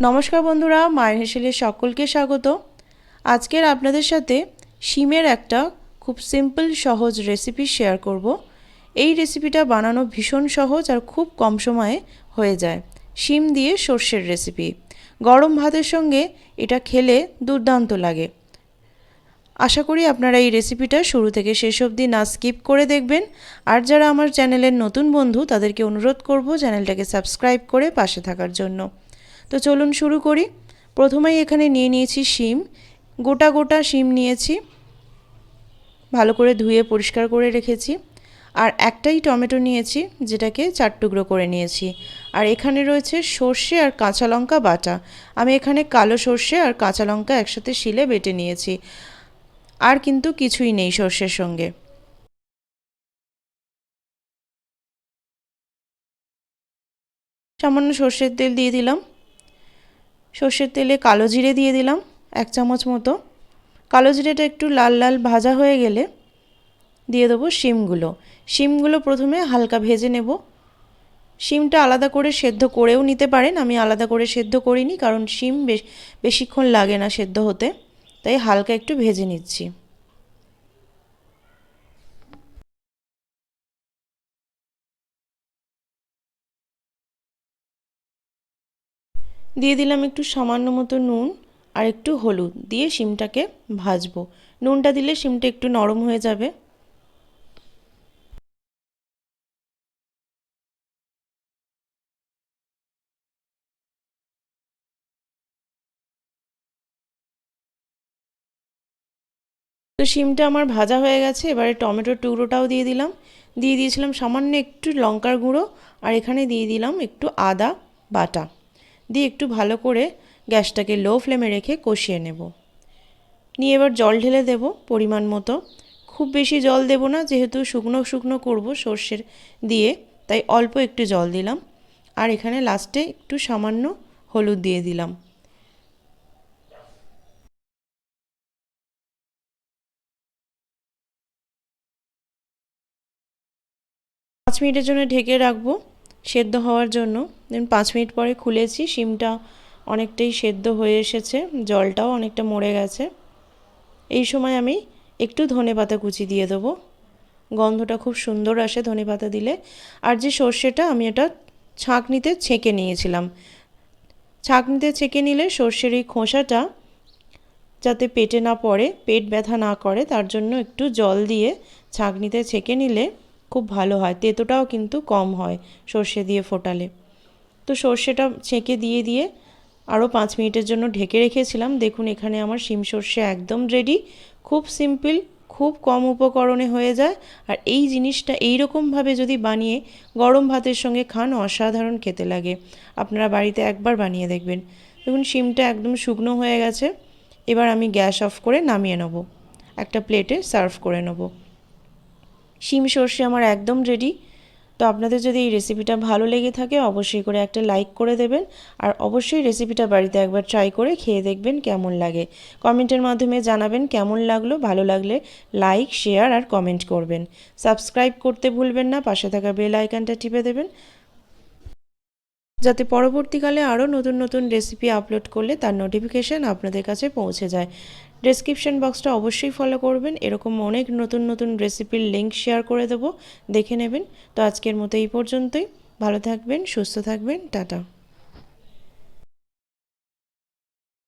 নমস্কার বন্ধুরা, মায়ের হেসেলে সকলকে স্বাগত। আজকের আপনাদের সাথে শিমের একটা খুব সিম্পল সহজ রেসিপি শেয়ার করব। এই রেসিপিটা বানানো ভীষণ সহজ আর খুব কম সময়ে হয়ে যায়। শিম দিয়ে সর্ষের রেসিপি গরম ভাতের সঙ্গে এটা খেলে দুর্দান্ত লাগে। আশা করি আপনারা এই রেসিপিটা শুরু থেকে শেষ অবধি না স্কিপ করে দেখবেন। আর যারা আমার চ্যানেলের নতুন বন্ধু, তাদেরকে অনুরোধ করব চ্যানেলটাকে সাবস্ক্রাইব করে পাশে থাকার জন্য। তো চলুন শুরু করি। প্রথমেই এখানে নিয়ে নিয়েছি শিম। গোটা গোটা শিম নিয়েছি। ভালো করে ধুয়ে পরিষ্কার করে রেখেছি। আর একটাই টমেটো নিয়েছি, যেটাকে চার টুকরো করে নিয়েছি। আর এখানে রয়েছে সর্ষে আর কাঁচা লঙ্কা বাটা। আমি এখানে কালো সর্ষে আর কাঁচা লঙ্কা একসাথে শিলে বেটে নিয়েছি। আর কিন্তু কিছুই নেই সর্ষের সঙ্গে। সামান্য সর্ষের তেল দিয়ে দিলাম। সর্ষের তেলে কালো জিরে দিয়ে দিলাম, এক চামচ মতো। কালো জিরেটা একটু লাল লাল ভাজা হয়ে গেলে দিয়ে দেবো শিমগুলো। শিমগুলো প্রথমে হালকা ভেজে নেব। শিমটা আলাদা করে সেদ্ধ করেও নিতে পারেন, আমি আলাদা করে সেদ্ধ করিনি কারণ শিম বেশ, বেশিক্ষণ লাগে না সেদ্ধ হতে, তাই হালকা একটু ভেজে নিচ্ছি। দিয়ে দিলাম একটু সামান্য মতো নুন আর একটু হলুদ দিয়ে শিমটাকে ভাজবো। নুনটা দিলে শিমটা একটু নরম হয়ে যাবে। তো শিমটা আমার ভাজা হয়ে গেছে, এবারে টমেটোর টুকরোটাও দিয়ে দিলাম। দিয়ে দিয়েছিলাম সামান্য একটু লঙ্কার গুঁড়ো আর এখানে দিয়ে দিলাম একটু আদা বাটা। দিয়ে একটু ভালো করে গ্যাসটাকে লো ফ্লেমে রেখে কষিয়ে নেব। নিয়ে এবার জল ঢেলে দেব পরিমাণ মতো। খুব বেশি জল দেব না, যেহেতু শুকনো শুকনো করব সর্ষের দিয়ে, তাই অল্প একটু জল দিলাম। আর এখানে লাস্টে একটু সামান্য হলুদ দিয়ে দিলাম। পাঁচ মিনিটের জন্য ঢেকে রাখব। সেদ্ধ হওয়ার জন্য। দেন পাঁচ মিনিট পরে খুলেছি, শিমটা অনেকটাই সেদ্ধ হয়ে এসেছে, জলটাও অনেকটা মরে গেছে। এই সময় আমি একটু ধনে পাতা কুচি দিয়ে দেবো। গন্ধটা খুব সুন্দর আসে ধনে পাতা দিলে। আর যে সর্ষেটা আমি এটা ছাঁকনিতে ছেঁকে নিয়েছিলাম। ছাঁকনিতে ছেঁকে নিলে সর্ষের এই খোসাটা যাতে পেটে না পড়ে, পেট ব্যথা না করে, তার জন্য একটু জল দিয়ে ছাঁকনিতে ছেঁকে নিলে খুব ভালো হয়। তেতোটাও কিন্তু কম হয় সর্ষে দিয়ে ফোটালে। তো সর্ষেটা ছেঁকে দিয়ে দিয়ে আরও পাঁচ মিনিটের জন্য ঢেকে রেখেছিলাম। দেখুন এখানে আমার শিম সর্ষে একদম রেডি খুব সিম্পল খুব কম উপকরণে হয়ে যায়। আর এই জিনিসটা এই রকমভাবে যদি বানিয়ে গরম ভাতের সঙ্গে খান, অসাধারণ খেতে লাগে। আপনারা বাড়িতে একবার বানিয়ে দেখবেন। দেখুন শিমটা একদম শুকনো হয়ে গেছে। এবার আমি গ্যাস অফ করে নামিয়ে নেব। একটা প্লেটে সার্ভ করে নেব। শিম সর্ষে আমার একদম রেডি তো আপনাদের যদি এই রেসিপিটা ভালো লেগে থাকে, অবশ্যই করে একটা লাইক করে দেবেন। আর অবশ্যই রেসিপিটা বাড়িতে একবার ট্রাই করে খেয়ে দেখবেন কেমন লাগে। কমেন্টের মাধ্যমে জানাবেন কেমন লাগল, ভালো লাগলে লাইক শেয়ার আর কমেন্ট করবেন। সাবস্ক্রাইব করতে ভুলবেন না, পাশে থাকা বেল আইকনটা টিপে দেবেন। যাতে পরবর্তীকালে আরও নতুন নতুন রেসিপি আপলোড করলে তার নোটিফিকেশান আপনাদের কাছে পৌঁছে যায়। ডেসক্রিপশন বক্সটা অবশ্যই ফলো করবেন। এরকম অনেক নতুন নতুন রেসিপির লিঙ্ক শেয়ার করে দেবো। দেখে নেবেন। তো আজকের মতো এই পর্যন্তই। ভালো থাকবেন, সুস্থ থাকবেন। টাটা।